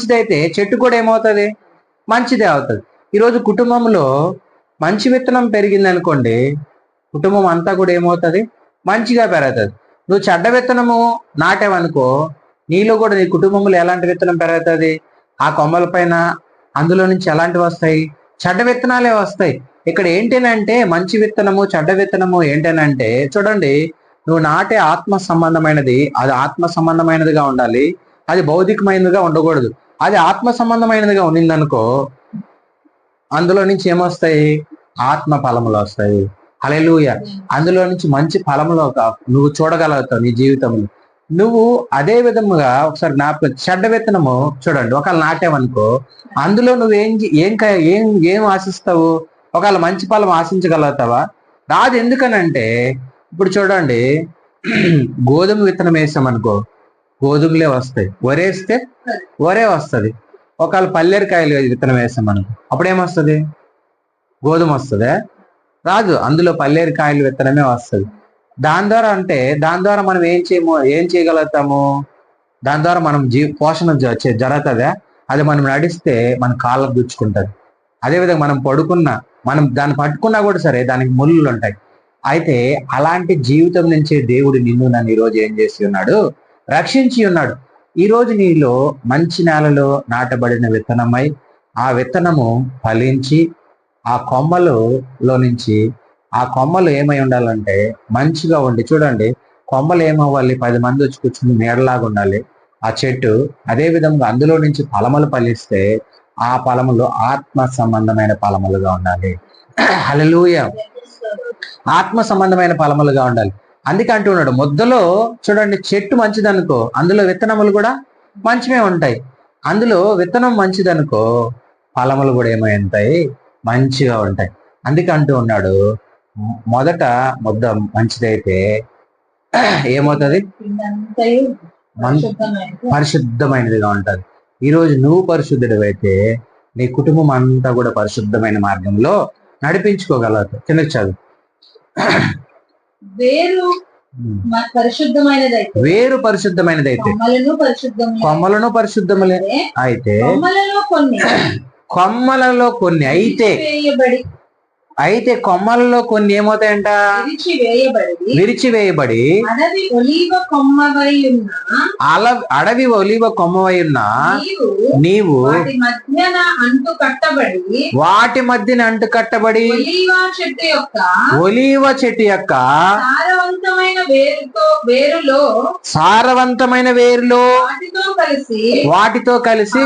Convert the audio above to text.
మంచిదైతే చెట్టు కూడా ఏమవుతుంది? మంచిదే అవుతుంది. ఈరోజు కుటుంబంలో మంచి విత్తనం పెరిగింది అనుకోండి కుటుంబం అంతా కూడా ఏమవుతుంది? మంచిగా పెరుగుతుంది. నువ్వు చెడ్డ విత్తనము నాటావనుకో నీలో కూడా నీ కుటుంబంలో ఎలాంటి విత్తనం పెరుగుతుంది? ఆ కొమ్మల పైన అందులో నుంచి ఎలాంటివి వస్తాయి? చెడ్డ విత్తనాలే వస్తాయి. ఇక్కడ ఏంటనంటే మంచి విత్తనము చెడ్డ విత్తనము ఏంటనంటే చూడండి నువ్వు నాటే ఆత్మ సంబంధమైనది అది ఆత్మ సంబంధమైనదిగా ఉండాలి అది భౌతికమైనదిగా ఉండకూడదు. అది ఆత్మ సంబంధమైనదిగా ఉన్నిందనుకో అందులో నుంచి ఏమొస్తాయి? ఆత్మ ఫలములు వస్తాయి. హల్లెలూయా. అందులో నుంచి మంచి ఫలములు నువ్వు చూడగలుగుతావు నీ జీవితంలో. నువ్వు అదే విధముగా ఒకసారి జ్ఞాపకం చెడ్డ విత్తనము చూడండి ఒకవేళ నాటావనుకో అందులో నువ్వు ఏం ఏం ఏం ఏం ఆశిస్తావు? ఒకవేళ మంచి ఫలం ఆశించగలుగుతావా? రాదు ఎందుకనంటే ఇప్పుడు చూడండి గోధుమ విత్తనం వేసామనుకో గోధుమలే వస్తాయి. వరేస్తే వరే వస్తుంది. ఒకవేళ పల్లెరికాయలు విత్తనం వేస్తాం అప్పుడు ఏమొస్తుంది గోధుమ వస్తుందా? రాదు. అందులో పల్లేరుకాయలు విత్తనమే వస్తుంది. దాని ద్వారా అంటే దాని ద్వారా మనం ఏం చేయము ఏం చేయగలుగుతాము? దాని ద్వారా మనం జీ పోషణ జరుగుతుందా? అది మనం నడిస్తే మన కాళ్ళకు దుచ్చుకుంటుంది అదేవిధంగా మనం పడుకున్నా మనం దాన్ని పట్టుకున్నా కూడా సరే దానికి ముళ్ళు ఉంటాయి అయితే అలాంటి జీవితం నుంచే దేవుడు నిన్ను నన్ను ఈరోజు ఏం చేసి ఉన్నాడు? రక్షించి ఉన్నాడు. ఈ రోజు నీలో మంచి నేలలో నాటబడిన విత్తనమై ఆ విత్తనము ఫలించి ఆ కొమ్మలులో నుంచి ఆ కొమ్మలు ఏమై ఉండాలంటే మంచిగా ఉండి చూడండి. కొమ్మలు ఏమవ్వాలి? పది మంది వచ్చి కూర్చుని నీడలాగా ఉండాలి. ఆ చెట్టు అదే విధంగా అందులో నుంచి ఫలములు ఫలిస్తే ఆ ఫలములు ఆత్మ సంబంధమైన ఫలములుగా ఉండాలి. హలలుయ ఆత్మ సంబంధమైన ఫలములుగా ఉండాలి. అందుకే అంటున్నాడు ముద్దలో చూడండి చెట్టు మంచిదనుకో అందులో విత్తనములు కూడా మంచివే ఉంటాయి. అందులో విత్తనం మంచిదనుకో ఫలములు కూడా ఏమై ఉంటాయి? మంచిగా ఉంటాయి. అందుకే అంటూ ఉన్నాడు మొదట ముద్ద మంచిదైతే ఏమవుతుంది. పరిశుద్ధమైనదిగా ఉంటది. ఈ రోజు నువ్వు పరిశుద్ధుడు అయితే నీ కుటుంబం అంతా కూడా పరిశుద్ధమైన మార్గంలో నడిపించుకోగలదు కింద చదువు. వేరు పరిశుద్ధమైనదైతే. వేరు పరిశుద్ధమైనదైతే. కొమ్మలను పరిశుద్ధములే. అయితే కొమ్మలలో కొన్ని. కొమ్మలలో కొన్ని. అయితే అయితే కొమ్మలలో కొన్ని ఏమవుతాయంట? విరిచి వేయబడి విరిచివేయబడి అడవి ఒలీవ కొమ్మవై ఉన్న అల అడవి ఒలివ కొమ్మవై ఉన్న నీవు నీవు వాటి మధ్యన అంటు కట్టబడి వాటి మధ్యన అంటు కట్టబడి ఒలీవ చెట్టు యొక్క ఒలీవ చెట్టు యొక్క సారవంతమైన వేరుతో వేరులో సారవంతమైన వేరులో వాటితో కలిసి వాటితో కలిసి